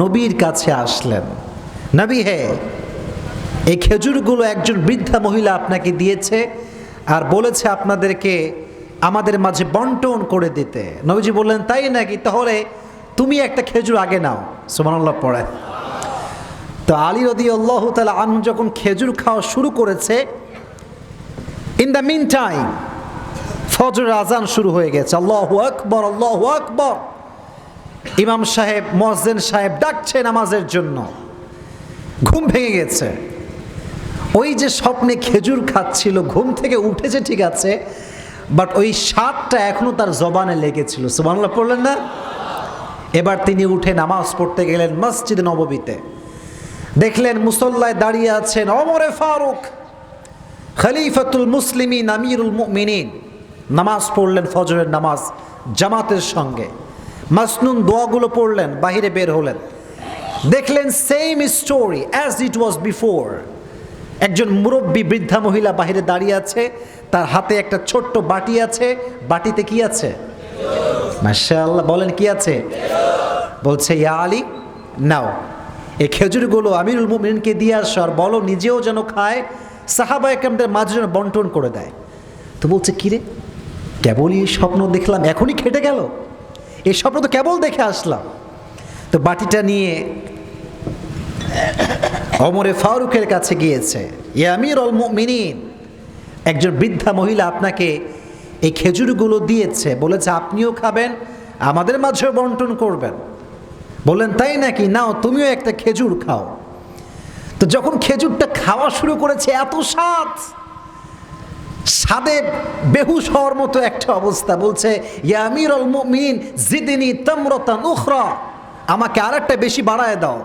নবীর কাছে আসলেন। নবী হে, এই খেজুরগুলো একজন বৃদ্ধা মহিলা আপনাকে দিয়েছে আর বলেছে আপনাদেরকে আমাদের মাঝে বন্টন করে দিতে। নবীজি বললেন, তাই নাকি? তাহলে তুমি একটা খেজুর আগে নাও। সুমানাল্লাহ পড়ে তো আলী রদি আল্লাহ তালা আন যখন খেজুর খাওয়া শুরু করেছে ইন দ্য মিন টাইম ফজর আজান শুরু হয়ে গেছে। আল্লাহ আকবর আল্লাহ আকবর। ইমাম সাহেব মসজেন সাহেব ডাকছে নামাজের জন্য। ঘুম ভেঙে গেছে। ওই যে স্বপ্নে খেজুর খাচ্ছিল, ঘুম থেকে উঠেছে ঠিক আছে বাট ওই স্বাদটা এখনও তার জবানে লেগেছিল। সুবাংলা পড়লেন না? এবার তিনি উঠে নামাজ পড়তে গেলেন মসজিদ নববীতে। দেখলেন মুসল্লায় দাঁড়িয়ে আছেন অমরে ফারুক, খলিফাতুল মুসলিমিন, আমিরুল মুমিনিন। নামাজ পড়লেন ফজরের নামাজ জামাতের সঙ্গে। মাসনুন দোয়াগুলো পড়লেন, বাহিরে বের হলেন। দেখলেন same story as it was before একজন মুরব্বী বৃদ্ধা মহিলা বাহিরে দাঁড়িয়ে আছে, তার হাতে একটা ছোট্ট বাটি আছে। বাটিতে কি আছে? মাশাআল্লাহ, বলেন কি আছে? বলছে, ইয়া আলী, নাও এই খেজুরগুলো আমিরুল মুমিনকে দিয়ে আসো আর বলো নিজেও যেন খায়, সাহাবা একরামদের মাঝে যেন বন্টন করে দেয়। তো বলছে কিরে কেবলই স্বপ্ন দেখলাম, এখনই খেটে গেল? এই স্বপ্ন তো কেবল দেখে আসলাম। তো বাটিটা নিয়ে অমরে ফারুকের কাছে গিয়েছে ইয়ে আমির অল মিনিন একজন বৃদ্ধা মহিলা আপনাকে এই খেজুরগুলো দিয়েছে, বলেছে আপনিও খাবেন, আমাদের মাঝেও বন্টন করবেন। বললেন, তাই নাকি? নাও, তুমিও একটা খেজুর খাও। তো যখন খেজুরটা খাওয়া শুরু করেছে, এত স্বাদ! স্বাদে বেহুশ হওয়ার মতো একটা অবস্থা বলছে ইয়ামির অল মুমিন, জিদিনী তামরতান উখরা, আমাকে আর একটা বেশি বাড়ায় দাও।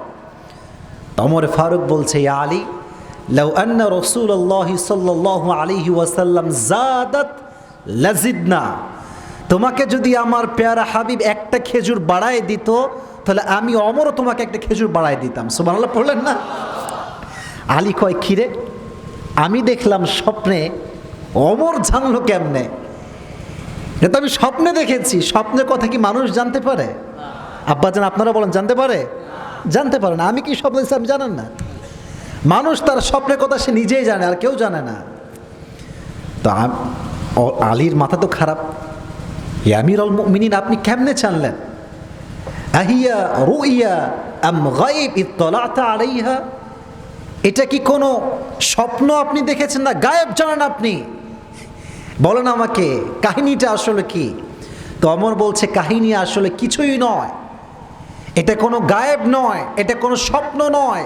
অমর ফারুক বলছে, ইয়া আলী, লাউ আন্না রসুল্লাহ সাল্লাহ আলিহি ওয়াসাল্লাম জাদাত লাজিদনা, তোমাকে যদি আমার পেয়ারা হাবিব একটা খেজুর বাড়ায় দিত, তাহলে আমি অমরও তোমাকে একটা খেজুর বাড়ায় দিতাম। সুবহানাল্লাহ, পড়লেন না? আলী কয় খিরে আমি দেখলাম স্বপ্নে অমর জানলো কেমনে? এটা আমি স্বপ্নে দেখেছি। স্বপ্নের কথা কি মানুষ জানতে পারে? আব্বা আব্বাজান আপনারা বলেন, জানতে পারে? জানতে পারে না। আমি কি স্বপ্ন দেখছি আমি জানেন না? মানুষ তার স্বপ্নের কথা সে নিজেই জানে, আর কেউ জানে না। তো আলীর মাথা তো খারাপ। ইয়ামির অল মিনিন আপনি কেমনে জানলেন? আহিয়া রুইয়া আম গাইব ইত্তলাতা আলাইহা? এটা কি কোনো স্বপ্ন আপনি দেখেছেন না? গায়েব জানেন আপনি? বলেন আমাকে, কাহিনীটা আসলে কি? তো অমর বলছে, কাহিনী আসলে কিছুই নয়। এটা কোনো গায়েব নয়, এটা কোনো স্বপ্ন নয়।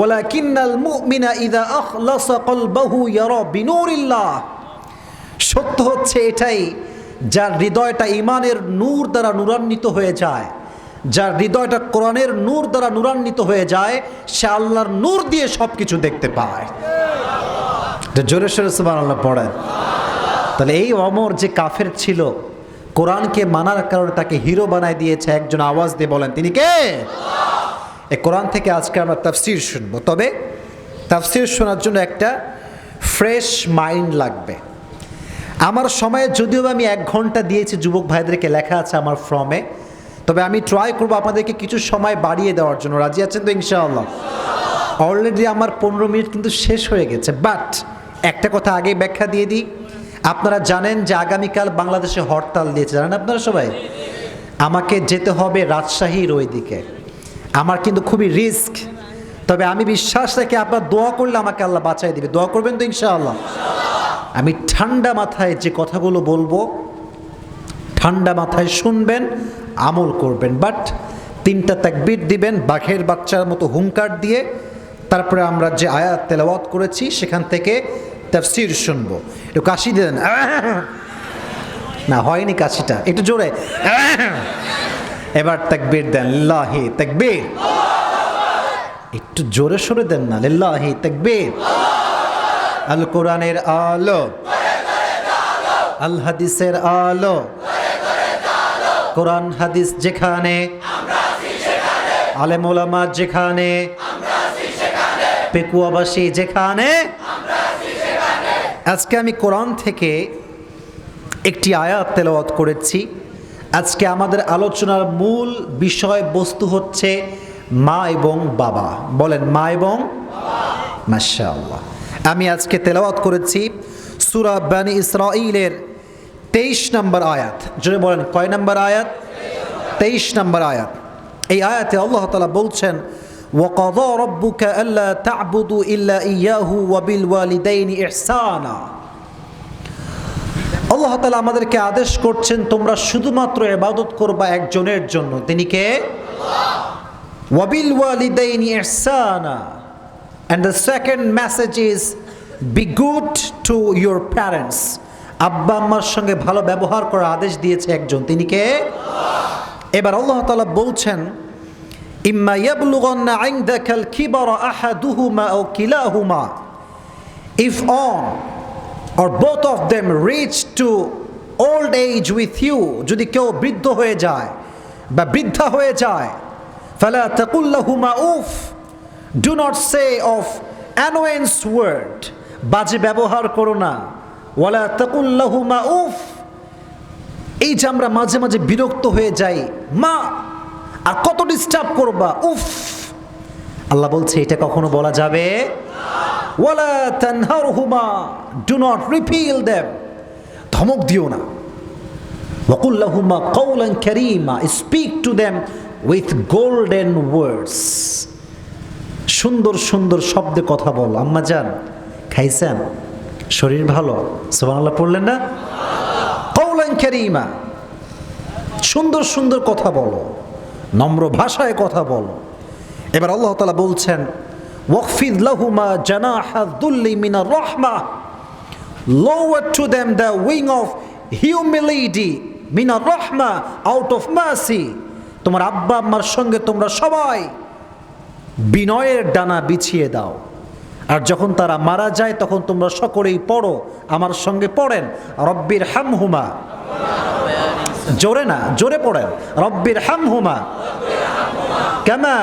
ওলা কিন্নাল মুমিনা ইদা আখলাসা কলবাহু ইয়ারা বিনুরিল্লাহ। সত্য হচ্ছে এটাই, যার হৃদয়টা ইমানের নূর দ্বারা নূরান্বিত হয়ে যায়, যার হৃদয়টা কোরআনের নূর দ্বারা নূরান্বিত হয়ে যায়, সে আল্লাহর নূর দিয়ে সব কিছু দেখতে পায়। জোরে সোরে সুবাহ আল্লাহ পড়েন। তাহলে এই অমর যে কাফের ছিল, কোরআনকে মানার কারণে তাকে হিরো বানায় দিয়েছে, একজন আওয়াজ দিয়ে বলেন, তিনি কে? এই কোরআন থেকে আজকে আমরা তাফসির শুনব। তবে তাফসির শোনার জন্য একটা ফ্রেশ মাইন্ড লাগবে। আমার সময়ে যদিও আমি এক ঘণ্টা দিয়েছি, যুবক ভাইদেরকে লেখা আছে আমার ফর্মে। তবে আমি ট্রাই করব আপনাদেরকে কিছু সময় বাড়িয়ে দেওয়ার জন্য। রাজি আছেন তো, ইনশাআল্লাহ? অলরেডি আমার পনেরো মিনিট কিন্তু শেষ হয়ে গেছে বাট একটা কথা আগে ব্যাখ্যা দিয়ে দিই। আপনারা জানেন যে আগামীকাল বাংলাদেশে হরতাল দিয়েছে, জানেন আপনারা সবাই? আমাকে যেতে হবে রাজশাহীর ওই দিকে আমার কিন্তু খুবই রিস্ক। তবে আমি বিশ্বাস রাখি আপনার দোয়া করলে আমাকে আল্লাহ বাঁচাই দিবে। দোয়া করবেন তো ইনশাআল্লাহ। আমি ঠান্ডা মাথায় যে কথাগুলো বলব, ঠান্ডা মাথায় শুনবেন, আমল করবেন। বাট তিনটা তাকবির দিবেন, বাঘের বাচ্চার মতো হুঙ্কার দিয়ে। তারপরে আমরা যে আয়াত তেলাওয়াত করেছি, সেখান থেকে তাফসির শুনব। একটু কাশি দেন। না, হয়নি কাশিটা। একটু জোরে। এবার তাকবির দেন। লিল্লাহি তাকবীর। একটু জোরে সরে দেন না। লিল্লাহি তাকবীর। আল কোরআনের আলো। আল হাদিসের আলো। কোরআন হাদিস যেখানে। আলেম ওলামা যেখানে। পেকুয়াবাসী যেখানে। আজকে আমি কোরআন থেকে একটি আয়াত তেলাওয়াত করেছি। আজকে আমাদের আলোচনার মূল বিষয় বস্তু হচ্ছে মা এবং বাবা। বলেন, মা এবং মাশাআল্লাহ। আমি আজকে তেলাওয়াত করেছি সুরা বানি ইসরাইলের তেইশ নম্বর আয়াত। যদি বলেন, কয় নম্বর আয়াত? তেইশ নম্বর আয়াত। এই আয়াতে আল্লাহ তালা বলছেন وقضى ربك ألا تعبدوا إلا إياه وبالوالدين إحسانا আল্লাহ তালা আমাদেরকে আদেশ করছেন তোমরা শুধুমাত্র ইবাদত করবা একজনের জন্য তিনি কে ওয়াবিল ওয়ালিদাইনি ইহসানা and the second message is be good to your parents আব্বা আম্মার সঙ্গে ভালো ব্যবহার করার আদেশ দিয়েছে একজন তিনি কে এবার আল্লাহ তাআলা বলছেন ইম্মা ইয়াবলুগান্না ইনদাকাল কিবারা আহাদুহুমা আও কিলাহুমা if on or both of them reach to old age with you, যদি কেউ বৃদ্ধ হয়ে যায় বা বৃদ্ধা হয়ে যায় ফালা তাকুল্লাহুমা উফ do not say of annoyance word বাজে ব্যবহার করো না। ওয়ালা তাকুল্লাহুমা উফ এই যে আমরা মাঝে মাঝে বিরক্ত হয়ে যাই, মা আর কত ডিস্টার্ব করবা? উফ! আল্লাহ বলছে, এটা কখনো বলা যাবে ওয়ালা তানহারহুমা ডু নট রিপিল দেম ধমক দিও না। ওয়াকুল্লাহুমা কৌলান কারীমা speak to them with golden words সুন্দর সুন্দর শব্দে কথা বল। আম্মা যান খাইছেন? শরীর ভালো? সুবহানাল্লাহ পড়লেন না? কৌলান কারীমা, সুন্দর সুন্দর কথা বলো। নম্র ভাষায় কথা বলো। এবার আল্লাহ তালা বলছেন, ওয়াকফিদ লাহুমা জানাহা দুল্লি মিনা রহমা, lower to them the wing of humility Mina রহমা আউট অফ মাসি তোমার আব্বা আম্মার সঙ্গে তোমরা সবাই বিনয়ের ডানা বিছিয়ে দাও। আর যখন তারা মারা যায়, তখন তোমরা সকলেই পড়ো, আমার সঙ্গে পড়েন রব্বির হামহুমা জোরে না, জোরে পড়েন। রব্বির হামহুমা। কামা?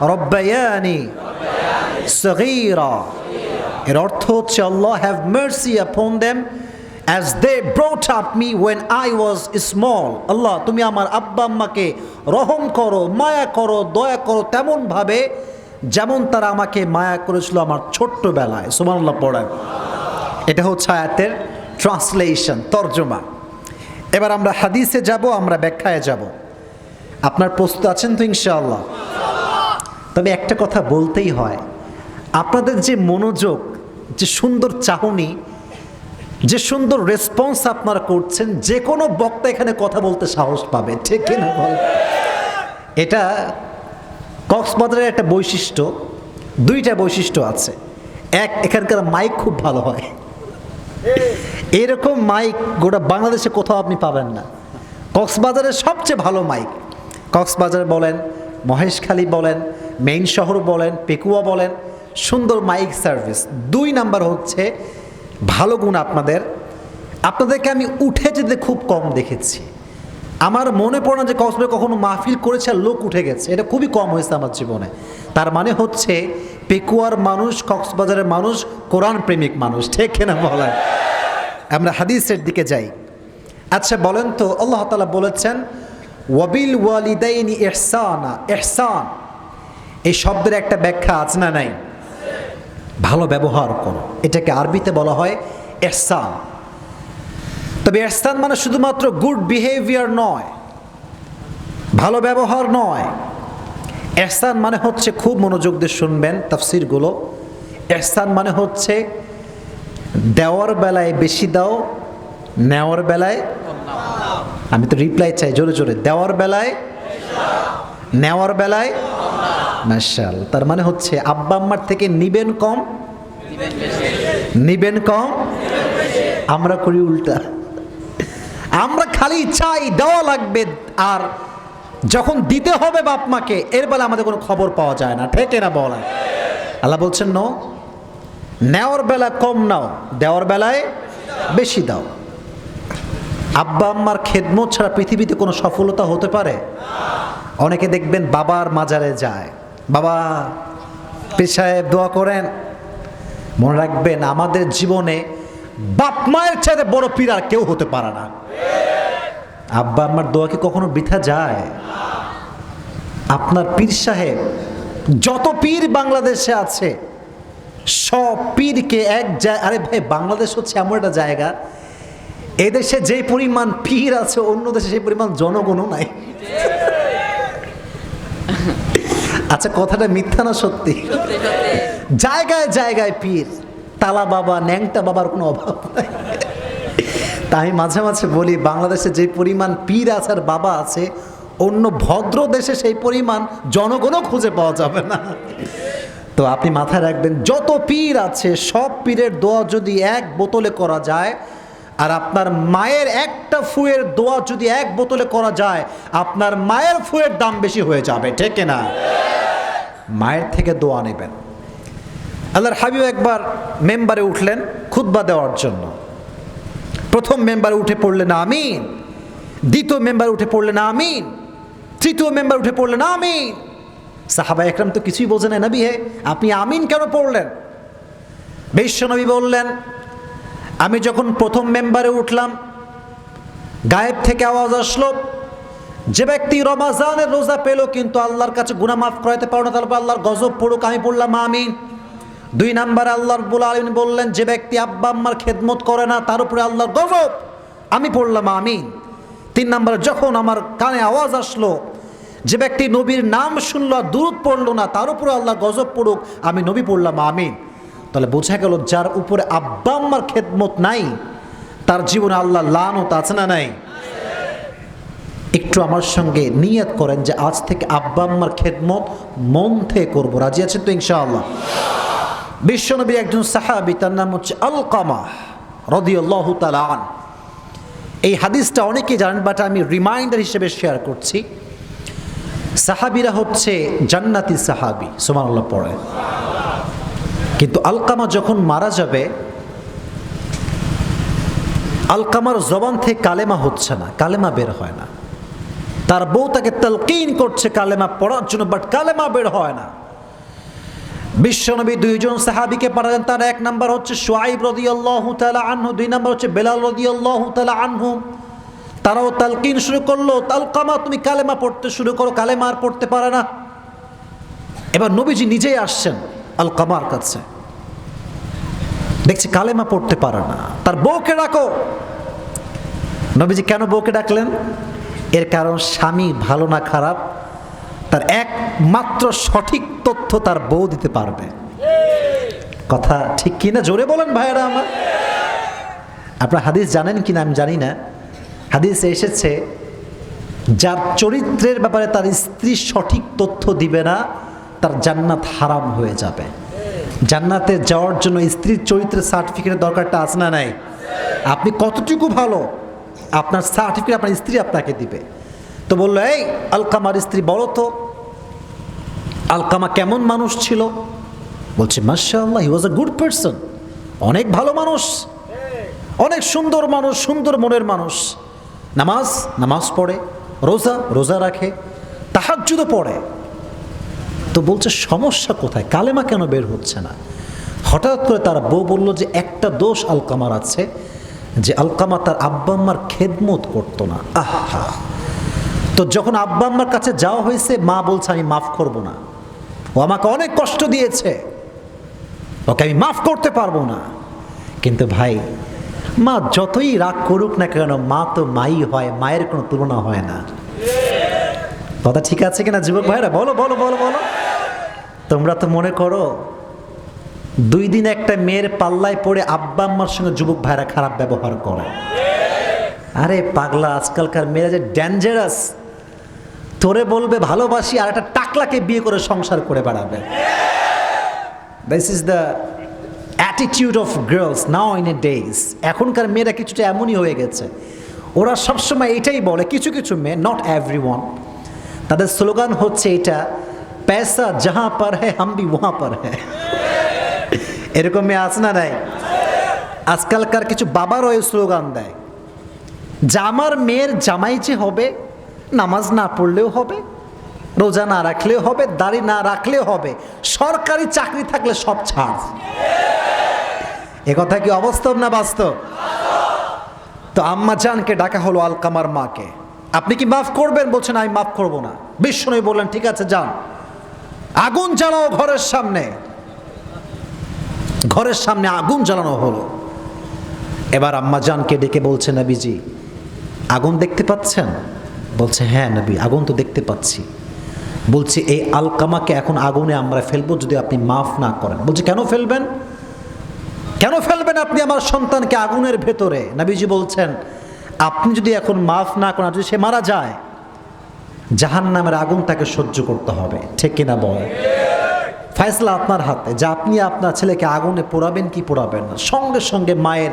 রব্বায়ানি। সগীরা। এর অর্থ হচ্ছে, Allah have mercy upon them as they brought up me when I was small Allah, তুমি আমার আব্বা আম্মাকে রহম করো, মায়া করো, দয়া করো তেমনভাবে যেমন তারা আমাকে মায়া করেছিল আমার ছোট্ট বেলায় সুমানুল্লাহ পড়েন। এটা হচ্ছে আয়াতের ট্রান্সলেশন, তর্জমা। এবার আমরা হাদিসে যাব, আমরা ব্যাখ্যায় যাব। আপনার প্রস্তুত আছেন তো ইনশাআল্লাহ? তবে একটা কথা বলতেই হয়, আপনাদের যে মনোযোগ, যে সুন্দর চাহনি, যে সুন্দর রেসপন্স আপনারা করছেন, যে কোনো বক্তা এখানে কথা বলতে সাহস পাবে, ঠিক কিনা বল? এটা কক্সবাজারের একটা বৈশিষ্ট্য, দুইটা বৈশিষ্ট্য আছে। এক, এখানকার মাইক খুব ভালো হয়। এরকম মাইক গোটা বাংলাদেশে কোথাও আপনি পাবেন না। কক্সবাজারের সবচেয়ে ভালো মাইক কক্সবাজার বলেন, মহেশখালী বলেন, মেইন শহর বলেন, পেকুয়া বলেন, সুন্দর মাইক সার্ভিস দুই নাম্বার হচ্ছে, ভালো গুণ আপনাদের। আপনাদেরকে আমি উঠে যেতে খুব কম দেখেছি। আমার মনে পড়ে না যে কক্সবাজার কখনো মাহফিল করেছে লোক উঠে গেছে। এটা খুবই কম হয়েছে আমার জীবনে। তার মানে হচ্ছে পেকুয়ার মানুষ, কক্সবাজারের মানুষ, কোরআন প্রেমিক মানুষ। ঠিক না বলেন? আমরা হাদিসের দিকে যাই। আচ্ছা বলেন তো, আল্লাহ তালা বলেছেন, ওয়াবিল ওয়ালিদাইনি এহসানা এহসান এই শব্দের একটা ব্যাখ্যা আছে না নাই? ভালো ব্যবহার করো। এটাকে আরবিতে বলা হয় এহসান তবে এহসান মানে শুধুমাত্র গুড বিহেভিয়ার নয়, ভালো ব্যবহার নয় এহসান মানে হচ্ছে খুব মনোযোগ দিয়ে শুনবেন তাফসিরগুলো। এহসান মানে হচ্ছে দেওয়ার বেলায় বেশি দাও, নেওয়ার বেলায় আমি তো রিপ্লাই চাই, জোরে জোরে। দেওয়ার বেলায় নেওয়ার বেলায় মার্শাল তার মানে হচ্ছে আব্বা আম্মার থেকে নিবেন কম নিবেন কম, আমরা করি উল্টা। আমরা খালি চাই, দেওয়া লাগবে আর যখন দিতে হবে বাপ মাকে, এর বেলা আমাদের কোনো খবর পাওয়া যায় না। ঠিক না বলা আল্লাহ বলছেন নো নেওয়ার বেলা কম নাও, দেওয়ার বেলায় বেশি দাও। আব্বা আম্মার খেদমত ছাড়া পৃথিবীতে কোনো সফলতা হতে পারে? অনেকে দেখবেন বাবার মাজারে যায়। বাবা পেশায় দোয়া করেন। মনে রাখবেন, আমাদের জীবনে বাপ মায়ের চাইতে বড় পীর আর কেউ হতে পারে না। আব্বা আমার দোয়া কি কখনো বৃথা যায়? আপনার পীর সাহেব যত পীর বাংলাদেশে আছে, সব পীরকে এক জায়গা আরে ভাই, বাংলাদেশ হচ্ছে এমন একটা জায়গা। এদেশে যে পরিমাণ পীর আছে, অন্য দেশে সেই পরিমাণ জনগণও নাই। আচ্ছা কথাটা মিথ্যা না সত্যি? জায়গায় জায়গায় পীর, তালা বাবা, ন্যাংটা বাবার কোনো অভাব নাই। তাই মাঝে মাঝে বলি, বাংলাদেশে যে পরিমাণ পীর আছে আর বাবা আছে, অন্য ভদ্র দেশে সেই পরিমাণ জনগণও খুঁজে পাওয়া যাবে না। তো আপনি মাথায় রাখবেন, যত পীর আছে, সব পীরের দোয়া যদি এক বোতলে করা যায়, আর আপনার মায়ের একটা ফুয়ের দোয়া যদি এক বোতলে করা যায়, আপনার মায়ের ফুয়ের দাম বেশি হয়ে যাবে, ঠিক না মায়ের থেকে দোয়া নেবেন। আল্লাহর হাবিব একবার মেম্বারে উঠলেন খুতবা দেওয়ার জন্য। প্রথম মেম্বারে উঠে পড়লেন আমিন, দ্বিতীয় মেম্বার উঠে পড়লেন আমিন, তৃতীয় মেম্বার উঠে পড়লেন আমিন। সাহাবা একরাম তো কিছুই বোঝে না, নবী হে, আপনি আমিন কেন পড়লেন? বিশ্বনবী বললেন, আমি যখন প্রথম মেম্বারে উঠলাম, গায়েব থেকে আওয়াজ আসলো, যে ব্যক্তি রমাজানের রোজা পেল কিন্তু আল্লাহর কাছে গুনাহ মাফ করাইতে পারো না তারপর আল্লাহর গজব পড়ুক, আমি পড়লাম আমিন। দুই নাম্বার আল্লাহ রব্বুল আলমিন বললেন, যে ব্যক্তি আব্বা আম্মার খেদমত করে না, তার উপরে আল্লাহর গজব। আমি পড়লাম, আমিন। তিন নাম্বার, যখন আমার কানে আওয়াজ আসলো, যে ব্যক্তি নবীর নাম শুনলো আর দূরত পড়ল না, তার উপরে আল্লাহ গজব পড়ুক, আমি নবী পড়লাম, আমিন। তাহলে বোঝা গেল, যার উপরে আব্বা আম্মার খেদমত নাই, তার জীবনে আল্লাহ লানত আছে না নাই? একটু আমার সঙ্গে নিয়ত করেন যে, আজ থেকে আব্বা আম্মার খেদমত মন থেকে করব। রাজি আছেন তো, ইনশাআল্লাহ? বিশ্বনবীর একজন সাহাবি, তার নাম হচ্ছে আলকামা রদিয়াল্লাহ তালান এই হাদিসটা অনেকেই জানেন বাট আমি রিমাইন্ডার হিসেবে শেয়ার করছি। সাহাবিরা হচ্ছে জান্নাতি সাহাবি সুমানুল্লাহ পড়ে। কিন্তু আলকামা যখন মারা যাবে, আলকামার জবান থেকে কালেমা হচ্ছে না, কালেমা বের হয় না। তার বউ তাকে তালকিন করছে কালেমা পড়ার জন্য বাট কালেমা বের হয় না। বিশ্বনবী দুইজন সাহাবিকে পাঠালেন। তার এক নাম্বার হচ্ছে সোয়াইব রদি আল্লাহ তালা আনহু, দুই নাম্বার হচ্ছে বেলাল রদি আল্লাহ তালা আনহু। তারাও তালকিন শুরু করল, তালকামা, তুমি কালেমা পড়তে শুরু করো, কালেমা আর পড়তে পারে না। এবার নবীজি নিজেই আসছেন আলকামার কাছে। দেখছি কালেমা পড়তে পারে না। তার বউকে ডাকো। নবীজি কেন বউকে ডাকলেন? এর কারণ স্বামী ভালো না খারাপ। তার একমাত্র সঠিক তথ্য তার বউ দিতে পারবে। কথা ঠিক কিনা জোরে বলেন ভাইয়েরা আমার। আপনার হাদিস জানেন কিনা আমি জানি না। হাদিসে এসেছে, যার চরিত্রের ব্যাপারে তার স্ত্রী সঠিক তথ্য দিবে না, তার জান্নাত হারাম হয়ে যাবে। জান্নাতে যাওয়ার জন্য স্ত্রীর চরিত্রের সার্টিফিকেটের দরকারটা আছে না নাই? আপনি কতটুকু ভালো, আপনার সার্টিফিকেট আপনার স্ত্রী আপনাকে দিবে। তো বলল, এই আলকামার স্ত্রী বলো তো আলকামা কেমন মানুষ ছিল? বলছে মার্শাল্লাহ হি ওয়াজ এ গুড পারসন অনেক ভালো মানুষ, অনেক সুন্দর মানুষ, সুন্দর মনের মানুষ। নামাজ নামাজ পড়ে, রোজা রোজা রাখে, তাহাজ্জুদও পড়ে। তো বলছে, সমস্যা কোথায়? কালেমা কেন বের হচ্ছে না? হঠাৎ করে তার বউ বলল যে, একটা দোষ আলকামার আছে, যে আলকামা তার আব্বা আম্মার খেদমত করতো না। আহা! তো যখন আব্বা আম্মার কাছে যাওয়া হয়েছে, মা বলছে, আমি মাফ করব না। ও আমাকে অনেক কষ্ট দিয়েছে। ওকে আমি মাফ করতে পারব না। কিন্তু ভাই, মা যতই রাগ করুক না কেন, মা তো মাই হয়, মায়ের কোনো তুলনা হয় না। কথা ঠিক আছে কিনা যুবক ভাইরা? বলো বলো বলো বলো। তোমরা তো মনে করো, দুই দিন একটা মেয়ের পাল্লায় পড়ে আব্বা আম্মার সঙ্গে যুবক ভাইরা খারাপ ব্যবহার করে। আরে পাগলা, আজকালকার মেয়েরা যে ডেঞ্জারাস তোরে বলবে, ভালোবাসি, আর একটা টাকলাকে বিয়ে করে সংসার করে বেড়াবে। This is the attitude of girls now in a days এখনকার মেয়েরা কিছুটা এমনই হয়ে গেছে। ওরা সবসময় এটাই বলে, কিছু কিছু মেয়ে নট এভরি ওয়ান তাদের স্লোগান হচ্ছে এটা পয়সা যাহা পর হ্যাঁ হামবি ওহা পর হ্যাঁ এরকম মেয়ে আসনা না নাই? আজকালকার কিছু বাবারও এই স্লোগান দেয়, জামার মেয়ের জামাই যে হবে নামাজ না পড়লেও হবে, রোজা না রাখলেও হবে, দাড়ি না রাখলেও হবে, সরকারি চাকরি থাকলে সব ছাড়। এ কথা কি অবাস্তব না বাস্তব? তো আম্মা জানকে ডাকা হলো আলকামার মাকে। আপনি কি মাফ করবেন? বলছেন, আমি মাফ করব না। বিষ্ণু বললেন, ঠিক আছে, যান। আগুন জ্বালাও ঘরের সামনে। ঘরের সামনে আগুন জ্বালানো হলো। এবার আম্মা জানকে ডেকে বলছে, নবীজি, আগুন দেখতে পাচ্ছেন? বলছে হ্যাঁ নবী, আগুন তো দেখতে পাচ্ছি। বলছি, এই আলকামাকে এখন আগুনে আমরা ফেলব যদি আপনি মাফ না করেন। বলছে, কেন ফেলবেন? কেন ফেলবেন আপনি আমার সন্তানকে আগুনের ভেতরে? নবীজি বলছেন, আপনি যদি এখন মাফ না করেন, যদি সে মারা যায় জাহান নামের আগুন তাকে সহ্য করতে হবে। ঠিক কিনা বল? ফয়সলা আপনার হাতে, যে আপনি আপনার ছেলেকে আগুনে পোড়াবেন কি পোড়াবেন না? সঙ্গে সঙ্গে মায়ের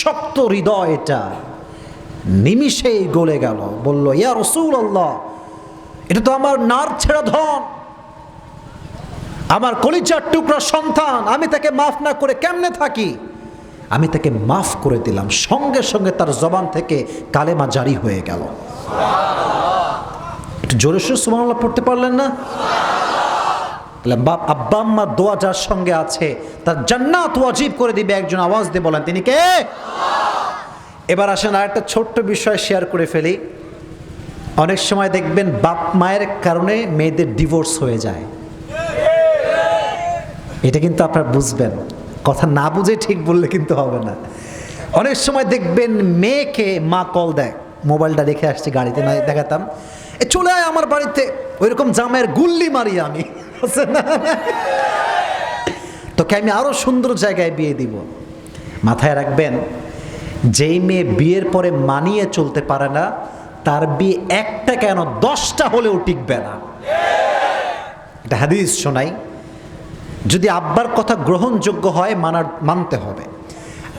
শক্ত হৃদয় এটা। নিমিষেই গলে গেল। বলল, ইয়া রসুল আল্লাহ এটা তো আমার নার ছেড়া ধন। আমার কলিজার টুকরা সন্তান, আমি তাকে মাফ না করে কেমনে থাকি? আমি তাকে মাফ করে দিলাম। সঙ্গে সঙ্গে তার জবান থেকে কালেমা জারি হয়ে গেল। একটু জোরে সোরে সুবহানাল্লাহ পড়তে পারলেন না? তাহলে বাপ, আব্বা, আম্মা, দোয়া যার সঙ্গে আছে, তার জান্নাত ওয়াজিব করে দিবে। একজন আওয়াজ দিয়ে বলেন, তিনি কে? এবার আসেন আর একটা ছোট্ট বিষয় শেয়ার করে ফেলি। অনেক সময় দেখবেন বাপ মায়ের কারণে মেয়েদের ডিভোর্স হয়ে যায়। এটা কিন্তু আপনারা বুঝবেন। কথা না বুঝে ঠিক বললে কিন্তু হবে না। অনেক সময় দেখবেন মেয়েকে মা কল দেয়। মোবাইলটা রেখে আসছি গাড়িতে না দেখাতাম। এ, চলে আয় আমার বাড়িতে। ওইরকম জামের গুল্লি মারি আমি। তোকে আমি আরও সুন্দর জায়গায় বিয়ে দিব। মাথায় রাখবেন যেই মেয়ে বিয়ের পরে মানিয়ে চলতে পারে না তার বিয়ে একটা কেন দশটা হলেও টিকবে না। এটা হাদিস শোনাই যদি আব্বার কথা গ্রহণযোগ্য হয় মানার মানতে হবে।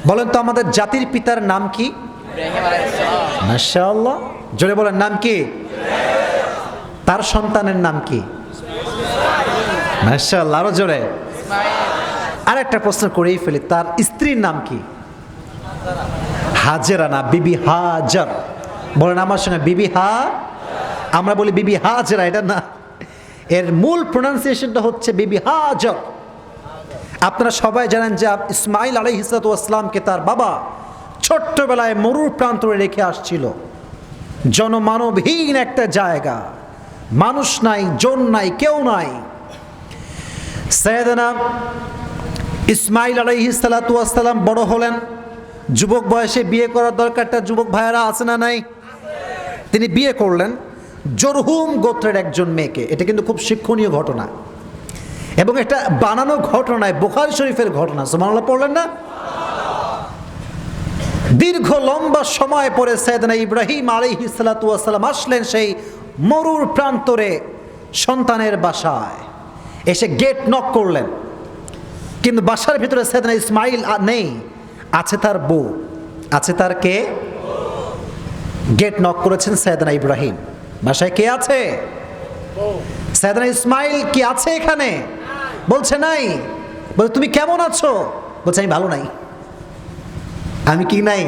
বলেন তো আমাদের জাতির পিতার নাম কি? মাশাআল্লাহ। জোরে বলেন নাম কি? তার সন্তানের নাম কি? মাশাআল্লাহ আরও জোরে। আর একটা প্রশ্ন করেই ফেলি তার স্ত্রীর নাম কি? হাজেরা না, বিবি হাজার। বলেন আমার সঙ্গে, বিবি হা? আমরা বলি বিবি হাজরা, এটা না। এর মূল প্রোনাউন্সিয়েশনটা হচ্ছে বিবি হাজার। আপনারা সবাই জানেন যে ইসমাইল আলী হিসাতুয়াসলামকে তার বাবা ছোট্টবেলায় মরুর প্রান্তরে রেখে আসছিল। জনমানবহীন একটা জায়গা। মানুষ নাই, জন নাই, কেউ নাই। সৈয়দনা ইসমাইল আলাইহি সালাতাম বড় হলেন। যুবক বয়সে বিয়ে করার দরকারটা যুবক ভাইয়েরা আছে না নাই? তিনি বিয়ে করলেন জরহুম গোত্রের একজন মেয়েকে। এটা কিন্তু খুব শিক্ষণীয় ঘটনা। এবং এটা বানানো ঘটনায়, বোখারি শরীফের ঘটনা। সুমানুল্লাহ পড়লেন না? দীর্ঘ লম্বা সময় পরে সৈয়দনা ইব্রাহিম আলাইহি সালাতাম আসলেন সেই মরুর প্রান্তরে সন্তানের বাসায়। এসে গেট নক করলেন। কিন্তু বাসার ভিতরে সৈয়দনা ইসমাইল নেই। আছে তার বউ, আছে তার কে? গেট নক করেছেন সৈয়দনা ইব্রাহিম। বাসায় কে আছে? সৈয়দনা ইসমাইল কি আছে এখানে? বলছে নাই। বলে, তুমি কেমন আছো? বলছে, আমি ভালো নাই। আমি কি নাই?